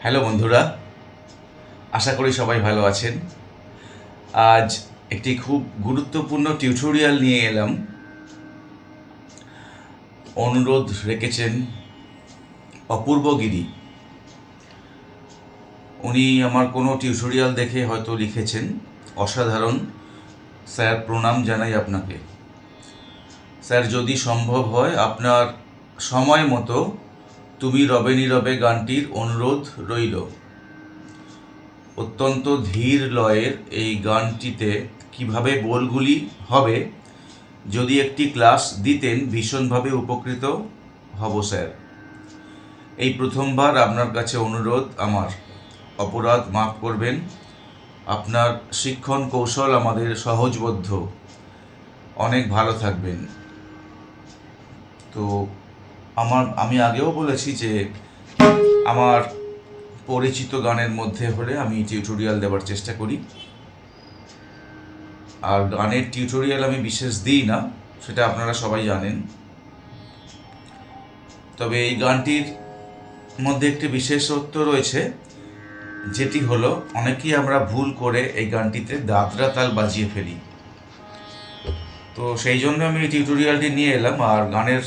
Hello বন্ধুরা, আশা করি সবাই ভালো আছেন। আজ একটি খুব গুরুত্বপূর্ণ টিউটোরিয়াল নিয়ে এলাম। অনুরোধ রেখেছেন অপূর্ব গিরি। উনি আমার কোনো টিউটোরিয়াল দেখে হয়তো লিখেছেন। অসাধারণ। স্যার প্রণাম জানাই আপনাকে। স্যার, যদি সম্ভব হয়, আপনার সময় মতো তুমি রবে নীরবে গানটির অনুরোধ রইল। অত্যন্ত ধীর লয়ের এই গানটিতে কীভাবে বোলগুলি হবে, যদি একটি ক্লাস দিতেন ভীষণভাবে উপকৃত হব, স্যার। এই প্রথমবার আপনার কাছে অনুরোধ আমার। অপরাধ মাফ করবেন। আপনার শিক্ষণ কৌশল আমাদের সহজবোধ্য অনেক ভালো থাকবেন। তো আমার, আমি আগেও বলেছি যে আমার পরিচিত গানের মধ্যে হলে আমি টিউটোরিয়াল দেওয়ার চেষ্টা করি। আর গানের টিউটোরিয়াল আমি বিশেষ দিই না, সেটা আপনারা সবাই জানেন। তবে এই গানটির মধ্যে একটি বিশেষত্ব রয়েছে, যেটি হলো অনেকেই আমরা ভুল করে এই গানটিতে দাদরা তাল বাজিয়ে ফেলি। তো সেই জন্য আমি এই টিউটোরিয়ালটি নিয়ে এলাম, আর গানের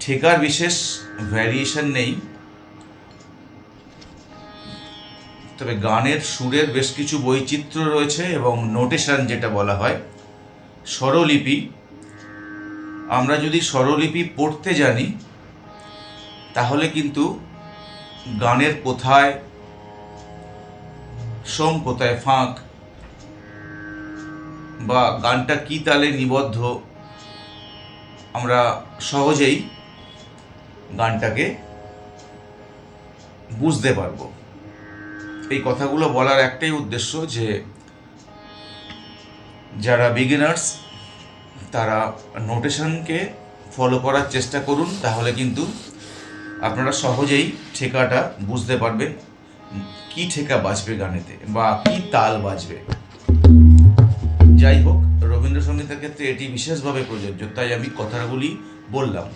ঠেকার বিশেষ ভ্যারিয়েশন নেই। তবে গানের সুরের বেশ কিছু বৈচিত্র্য রয়েছে এবং নোটেশন যেটা বলা হয়, স্বরলিপি। আমরা যদি স্বরলিপি পড়তে জানি, তাহলে কিন্তু গানের কোথায় সোম, কোথায় ফাঁক, বা গানটা কী তালে নিবদ্ধ, আমরা সহজেই গানটাকে বুঝতে পারব। এই কথাগুলো বলার একটাই উদ্দেশ্য যে, যারা বিগিনার্স তারা নোটেশনকে ফলো করার চেষ্টা করুন, তাহলে কিন্তু আপনারা সহজেই ঠেকাটা বুঝতে পারবেন কি ঠেকা বাজবে গানেতে বা কি তাল বাজবে। যাই হোক, রবীন্দ্রসঙ্গীতের ক্ষেত্রে এটি বিশেষভাবে প্রযোজ্য, তাই আমি কথাগুলি বললাম।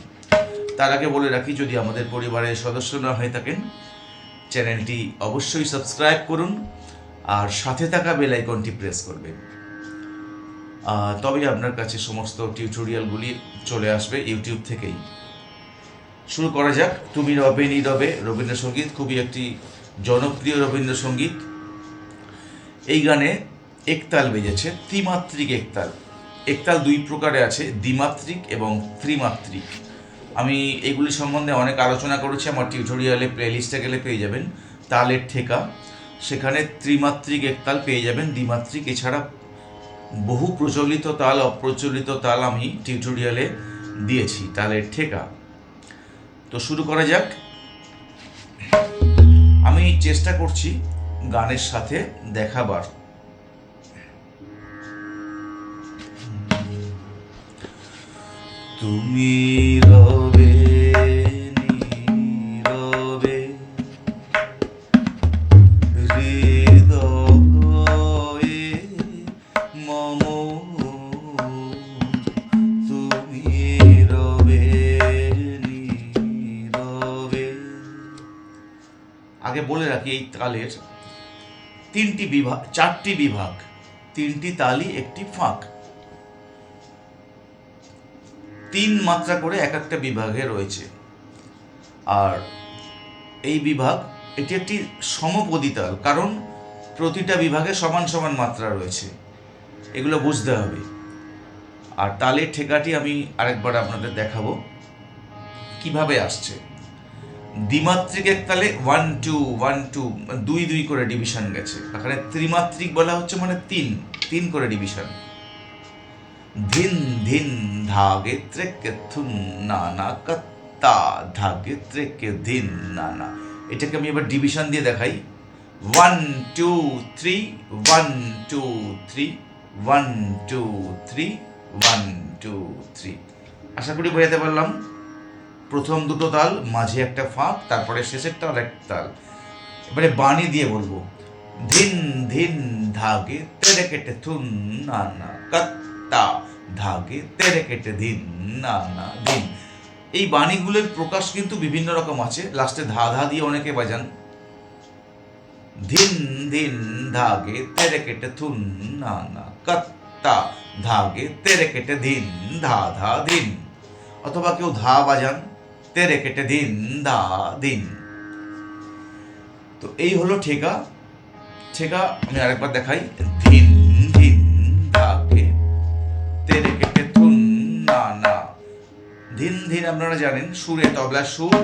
তার আগে বলে রাখি, যদি আমাদের পরিবারের সদস্য না হয়ে থাকেন, চ্যানেলটি অবশ্যই সাবস্ক্রাইব করুন আর সাথে থাকা বেল আইকনটি প্রেস করবেন। তবেই আপনার কাছে সমস্ত টিউটোরিয়ালগুলি চলে আসবে ইউটিউব থেকেই। শুরু করা যাক। তুমি রবে, নি রবে, রবীন্দ্রসঙ্গীত খুবই একটি জনপ্রিয় রবীন্দ্রসঙ্গীত। এই গানে একতাল বেজেছে, ত্রিমাত্রিক একতাল। একতাল দুই প্রকারে আছে, দ্বিমাত্রিক এবং ত্রিমাত্রিক। আমি এগুলি সম্বন্ধে অনেক আলোচনা করেছি, আমার টিউটোরিয়ালে প্লেলিস্টে গেলে পেয়ে যাবেন। তালের ঠেকা, সেখানে ত্রিমাত্রিক একতাল পেয়ে যাবেন। দ্বিমাত্রিক এছাড়া বহু প্রচলিত তাল, অপ্রচলিত তাল আমি টিউটোরিয়ালে দিয়েছি, তালের ঠেকা। তো শুরু করা যাক। আমি চেষ্টা করছি গানের সাথে দেখাবার। তুমি রবে, নীরবে। হৃদয়ে মম, তুমি আগে বলে রাখি এই তালের তিনটি বিভাগ, চারটি বিভাগ, তিনটি তালি একটি ফাঁক। তিন মাত্রা করে এক একটা বিভাগে রয়েছে। আর এই বিভাগ, এটি একটি সমপদী তাল কারণ প্রতিটা বিভাগে সমান সমান মাত্রা রয়েছে। এগুলো বুঝতে হবে। আর তালের ঠেকাটি আমি আরেকবার আপনাদের দেখাবো। কীভাবে আসছে? দ্বিমাত্রিক এক তালে ওয়ান টু ওয়ান টু দুই দুই করে ডিভিশন গেছে। এখানে ত্রিমাত্রিক বলা হচ্ছে মানে তিন তিন করে ডিভিশন ধিন ধিন ধাগে ত্রেকে থুন না না কত্তা, ধাগে ত্রেকে ধিন না না এটাকে আমি এবার ডিভিশন দিয়ে দেখাই। One two three one two three one two three one two three আশা করি বোঝাতে পারলাম। প্রথম দুটো তাল, মাঝে একটা ফাঁক, তারপরে শেষের আর একটা তাল। এবারে বাণী দিয়ে বলব। ধিন ধিন ধাগে তেরে কেটে থুন না কত্তা ধাগে তেরে কেটে দিন, না না, দিন। এই বাণীগুলোর প্রকাশ কিন্তু বিভিন্ন রকম আছে। লাস্টে ধা ধা দিয়ে অনেকে বাজান। ধিন ধিন ধাগে তেরে কেটে থুন, না না, কত্তা। ধাগে তেরে কেটে ধিন ধা ধা ধিন অথবা কেউ ধা বাজান, তেরে কেটে ধিন ধা, দিন। তো এই হলো ঠেকা। ঠেকা আমি আরেকবার দেখাই। ধিন তেরে কেটে না না। ধিন ধিন আপনারা জানেন, সুরে তবলা সুর,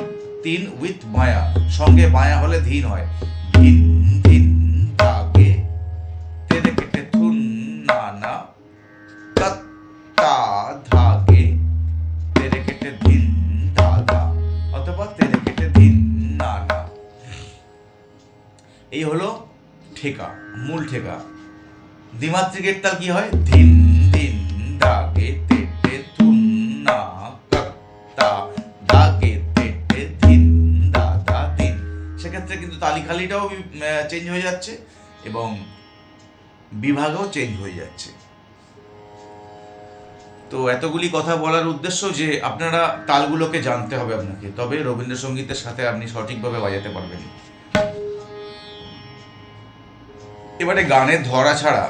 তিন উইথ মায়া। সঙ্গে মায়া হলে হয়। ধাগে তেরে কেটে থুন, না না। কত্তা ধাগে তেরে কেটে ধিন ধা ধা অথবা তেরে কেটে ধিন, না না। এই হলো ঠেকা, মূল ঠেকা। দ্বিমাত্রিকের তাল কি হয়? ধিন। তালিখালিটাও চেঞ্জ হয়ে যাচ্ছে এবং বিভাগও চেঞ্জ হয়ে যাচ্ছে। তো এতগুলি কথা বলার উদ্দেশ্য যে আপনারা তালগুলোকে জানতে হবে আপনাকে, তবে রবীন্দ্রসঙ্গীতের সাথে আপনি সঠিকভাবে বাজাতে পারবেন। এবারে গানের ধরা ছাড়া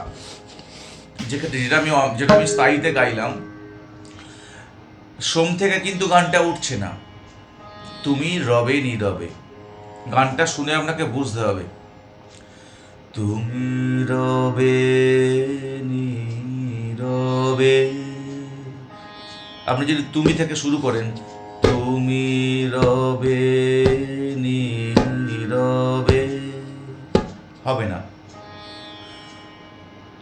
যেক্ষেত্রে যেটা আমি যেটা আমি স্থায়ীতে গাইলাম, সোম থেকে কিন্তু গানটা উঠছে না। তুমি রবে নীরবে। গানটা শুনে আপনাকে বুঝতে হবে। তুমি রবে, নীরবে। আপনি যদি তুমি থেকে শুরু করেন, তুমি রবে, নীরবে। হবে না।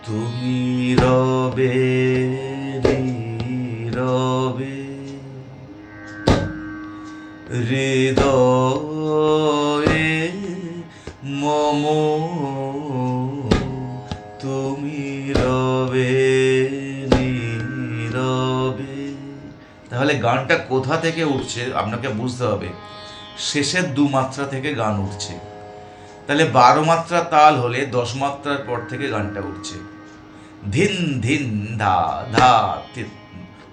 তুমি রবে গানটা কোথা থেকে উঠছে আপনাকে বুঝতে হবে। শেষের দু মাত্রা থেকে গান উঠছে। তাহলে বারো মাত্রা তাল হলে দশ মাত্রার পর থেকে গানটা উঠছে। ধিন ধিন ধা ধা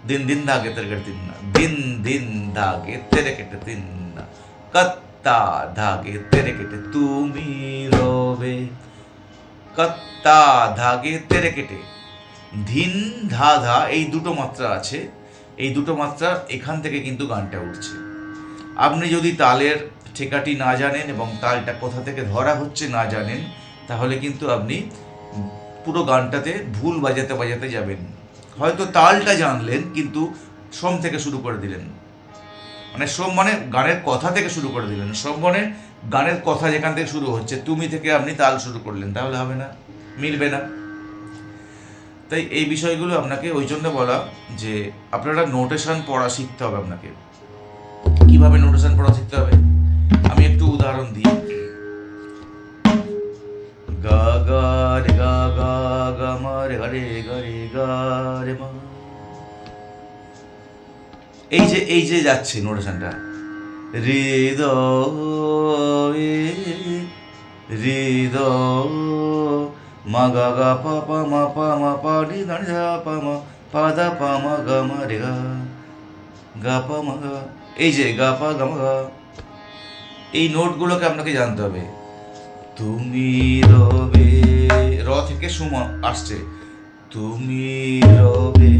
দিন দিন ধা গে তেরে কেটে তিন না। দিন দিন ধা গে তেরে কেটে তিন না। কত্তা ধাগে তেরে কেটে তুমি রবে। কত্তা ধাগে তেরে কেটে। ধিন ধা ধা এই দুটো মাত্রা আছে। এই দুটো মাত্রা এখান থেকে কিন্তু গানটা উঠছে। আপনি যদি তালের ঠেকাটি না জানেন এবং তালটা কোথা থেকে ধরা হচ্ছে না জানেন, তাহলে কিন্তু আপনি পুরো গানটাতে ভুল বাজাতে বাজাতে যাবেন। হয়তো তালটা জানলেন, কিন্তু সোম থেকে শুরু করে দিলেন। মানে সোম মানে গানের কথা থেকে শুরু করে দিলেন। সোম মানে গানের কথা যেখান থেকে শুরু হচ্ছে, তুমি থেকে আপনি তাল শুরু করলেন, তাহলে হবে না, মিলবে না। তাই এই বিষয়গুলো আপনাকে ওই জন্য বলা যে আপনারা নোটেশন পড়া শিখতে হবে আপনাকে। কীভাবে নোটেশন পড়া শিখতে হবে? আমি একটু উদাহরণ দিই। গা গা, রে, গা গা গা গা, রে গা রে গা, রে, মা। এই যে এই যে যাচ্ছে নোটেশনটা হৃদয়ে হৃদয় মা গা গা পা পা মা পা মা পা রি ধা নি ধা পা মা পা দা পা মা গা মা রে গা গা পা মা গা এই যে গা পা গ ম গা এই নোটগুলোকে আপনাকে জানতে হবে। তুমি রবে, র থেকে সুম আসছে। তুমি রবে।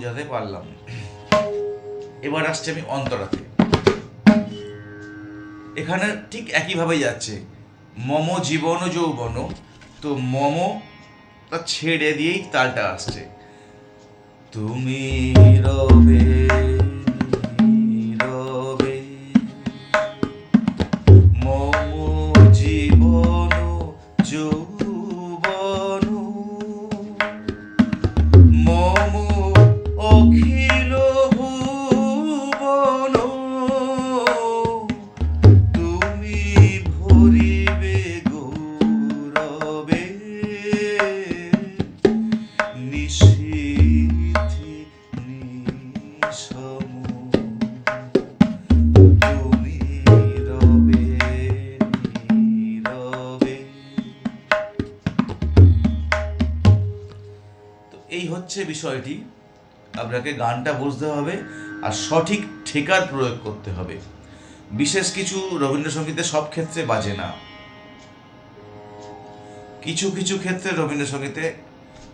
বোঝাতে পারলাম এবার আসছে আমি অন্তরাতে। এখানে ঠিক একইভাবে যাচ্ছে। মম জীবন যৌবন। তো মম তা ছেড়ে দিয়েই তালটা আসছে। তুমি রবে হচ্ছে বিষয়টি। আপনাকে গানটা বুঝতে হবে আর সঠিক ঠেকার প্রয়োগ করতে হবে। বিশেষ কিছু রবীন্দ্রসঙ্গীতে সব ক্ষেত্রে বাজে না। কিছু কিছু ক্ষেত্রে রবীন্দ্রসঙ্গীতে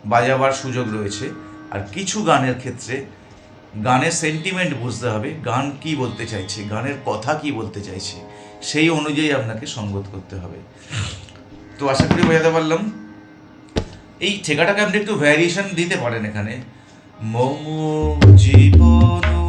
বাজাবার সুযোগ রয়েছে আর কিছু গানের ক্ষেত্রে গানের সেন্টিমেন্ট বুঝতে হবে, গান কি বলতে চাইছে, গানের কথা কি বলতে চাইছে, সেই অনুযায়ী আপনাকে সঙ্গত করতে হবে। তো আশা করি বোঝাতে পারলাম। এই ঠেকাটাকে আপনি একটু ভ্যারিয়েশন দিতে পারেন এখানে। মৌ জীবন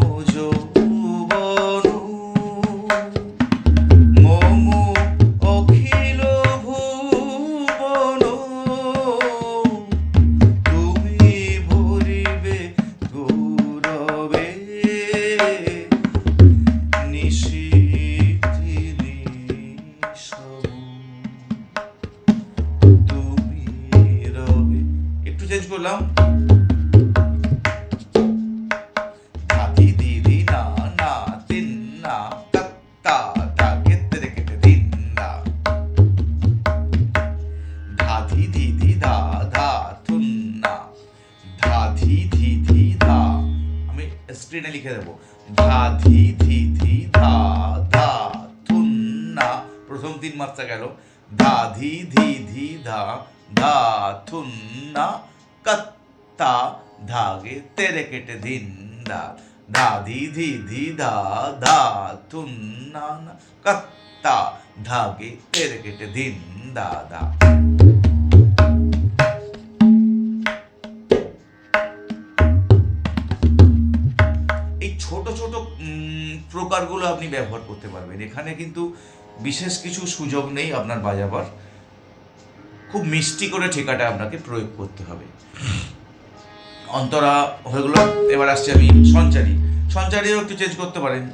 স্ক্রিনে লিখে দেবো। ধাধি ধি ধি, ধা ধা তুন না। প্রথম তিন মাত্রা গেল। ধাধি ধি ধি ধি, ধা ধা থুন না। কত্তা ধাগে তেরে কেটে দিন, দা। ধাধি ধি ধি ধি, ধা ধা থুন না কত্তা ধাগে তেরে কেটে দিন, দা দা। প্রকারগুলো আপনি ব্যবহার করতে পারবেন। এখানে কিন্তু বিশেষ কিছু সুযোগ নেই আপনার বাজাবার। খুব মিষ্টি করে ঠেকাটা আপনাকে প্রয়োগ করতে হবে। অন্তরা, হয়ে গেল। এবার আসছে আমি সঞ্চারী। সঞ্চারীও একটু চেঞ্জ করতে পারেন।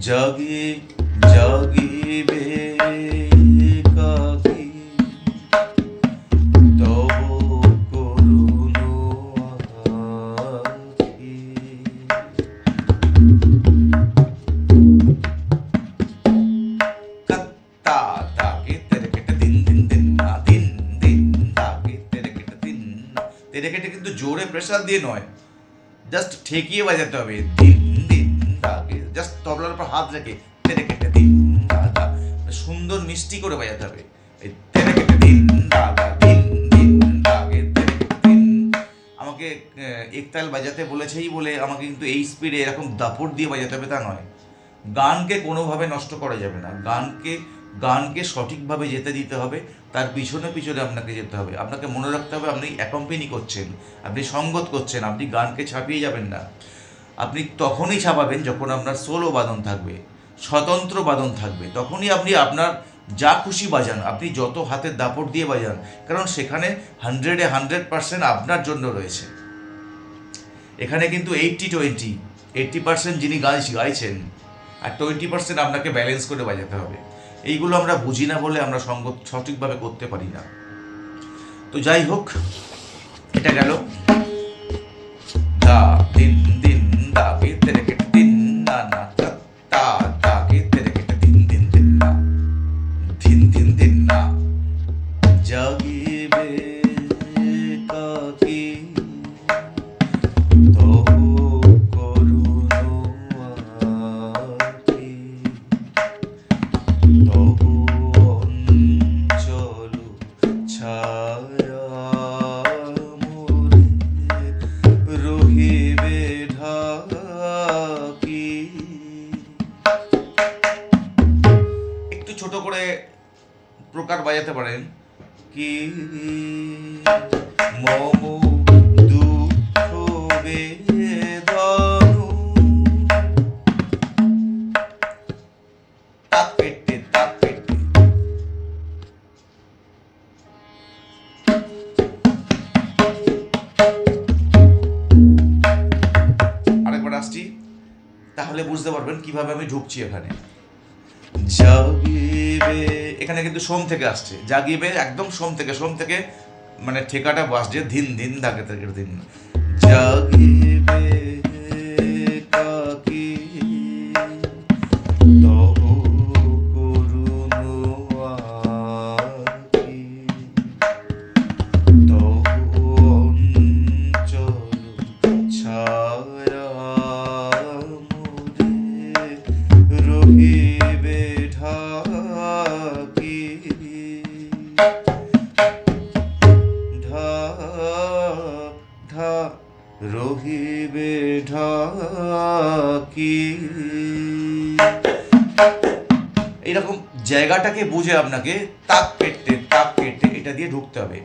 জাগি জাগিবে তেরে কিন্তু জোরে প্রেশার দিয়ে নয়। জাস্ট ঠেকিয়ে বাজাতে হবে। দিন দিন জাস্ট তবলার উপর হাত রেখে তেরে কেটে দিন দাদা সুন্দর মিষ্টি করে বাজাতে হবে। এই তেরে কেটে দিন দাদা দিন দিন আমাকে একতাল বাজাতে বলেছেই বলে আমাকে কিন্তু এই স্পিডে এরকম দাপট দিয়ে বাজাতে হবে তা নয়। গানকে কোনোভাবে নষ্ট করা যাবে না। গানকে গানকে সঠিকভাবে যেতে দিতে হবে, তার পিছনে পিছনে আপনাকে যেতে হবে। আপনাকে মনে রাখতে হবে আপনি অ্যাকম্পেনি করছেন, আপনি সঙ্গত করছেন, আপনি গানকে ছাপিয়ে যাবেন না। আপনি তখনই ছাপাবেন যখন আপনার সোলো বাদন থাকবে, স্বতন্ত্র বাদন থাকবে। তখনই আপনি আপনার যা খুশি বাজান, আপনি যত হাতের দাপট দিয়ে বাজান, কারণ সেখানে হান্ড্রেডে হান্ড্রেড পার্সেন্ট আপনার জন্য রয়েছে। এখানে কিন্তু এইটটি টোয়েন্টি এইটটি পার্সেন্ট যিনি গান গাইছেন, আর টোয়েন্টি পার্সেন্ট আপনাকে ব্যালেন্স করে বাজাতে হবে। এইগুলো আমরা বুঝি না বলে আমরা সঙ্গ সঠিকভাবে করতে পারি না। তো যাই হোক, এটা গেল। তাহলে বুঝতে পারবেন কীভাবে আমি ঢুকছি এখানে। জাগিবে, এখানে কিন্তু সোম থেকে আসছে। জাগিবে একদম সোম থেকে সোম থেকে মানে ঠেকাটা বাসছে দিন দিন ধাকে থেকে দিন। জাগিবে বুঝে আপনাকে তাক পেটতে তাক পেটতে এটা দিয়ে ঢুকতে হবে।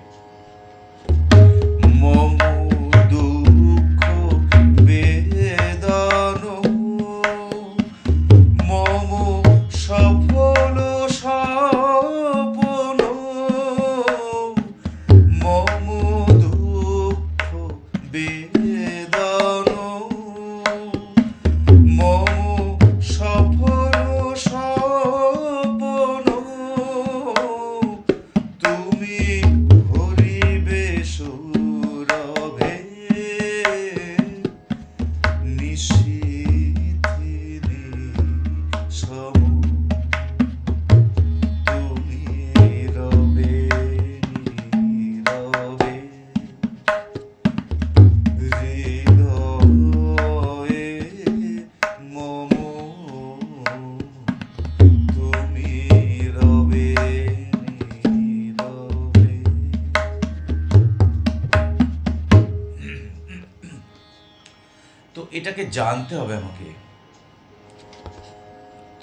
জানতে হবে আমাকে।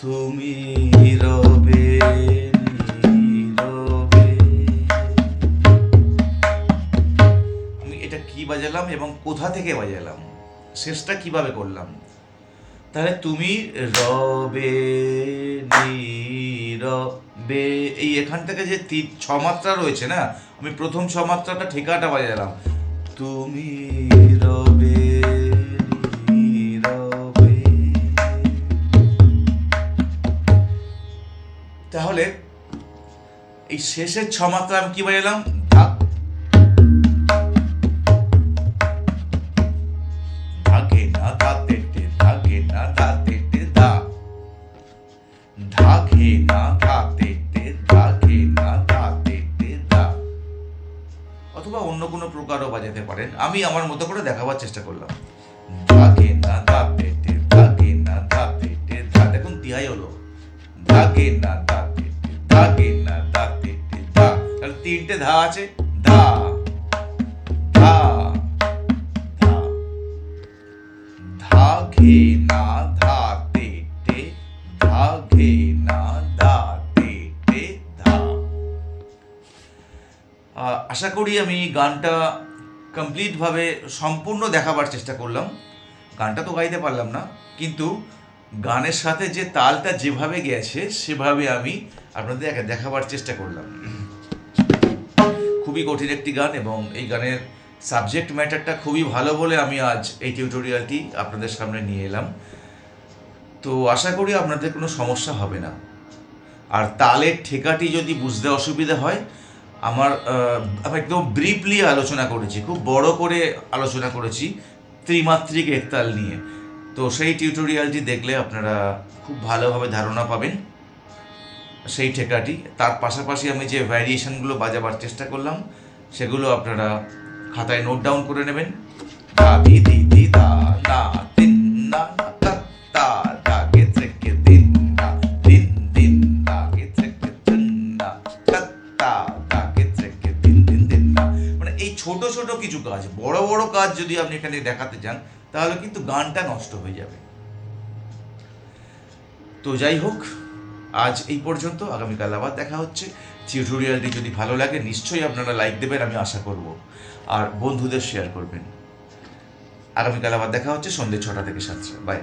তুমি রবে আমি এটা কি বাজালাম এবং কোথা থেকে বাজালাম? শেষটা কীভাবে করলাম? তাহলে তুমি রবে, নীরবে। এই এখান থেকে যে তিন ছ মাত্রা রয়েছে না? আমি প্রথম ছ মাত্রাটা ঠেকাটা বাজালাম। তুমি এই শেষের ছ মাত্রা আমি কি বাজালাম ধাক না ধাগে না ধাতে টে ধা ধাগে না ধাগে না অথবা অন্য কোনো প্রকারও বাজাতে পারেন। আমি আমার মতো করে দেখাবার চেষ্টা করলাম। ধাগে না ধাতে ধাগে না ধাতে ধা দেখুন, তিহাই হলো। ধাগে না ধাতে টে তিনটে ধা আছে। ধা। ধা। ধা। ধাঘে না ধাতে টে ধাঘে না ধাতে টে ধা। আশা করি আমি গানটা কমপ্লিটভাবে সম্পূর্ণ দেখাবার চেষ্টা করলাম। গানটা তো গাইতে পারলাম না, কিন্তু গানের সাথে যে তালটা যেভাবে গেছে, সেভাবে আমি আপনাদের দেখাবার চেষ্টা করলাম। খুবই কঠিন একটি গান এবং এই গানের সাবজেক্ট ম্যাটারটা খুবই ভালো বলে আমি আজ এই টিউটোরিয়ালটি আপনাদের সামনে নিয়ে এলাম। তো আশা করি আপনাদের কোনো সমস্যা হবে না। আর তালের ঠেকাটি যদি বুঝতে অসুবিধা হয়, আমার আমি একদম ব্রিফলি আলোচনা করেছি, খুব বড় করে আলোচনা করেছি ত্রিমাত্রিক একতাল নিয়ে। তো সেই টিউটোরিয়ালটি দেখলে আপনারা খুব ভালোভাবে ধারণা পাবেন। সেই ঠেকাটি। তার পাশাপাশি আমি যে ভ্যারিয়েশনগুলো বাজাবার চেষ্টা করলাম, সেগুলো আপনারা খাতায় নোট ডাউন করে নেবেন। দি দি দি দা না না থেকে দিন দিন দিন দা থেকে না থেকে দিন দিন দিন না মানে এই ছোট ছোট কিছু কাজ, বড় বড় কাজ যদি আপনি এখানে দেখাতে চান, তাহলে কিন্তু গানটা নষ্ট হয়ে যাবে। তো যাই হোক আজ এই পর্যন্ত, আগামীকাল আবার দেখা হচ্ছে। টিউটোরিয়ালটি যদি ভালো লাগে, নিশ্চয়ই আপনারা লাইক দেবেন, আমি আশা করব। আর বন্ধুদের শেয়ার করবেন। আগামীকাল আবার দেখা হচ্ছে সন্ধ্যে ছটা থেকে সাতটা। বাই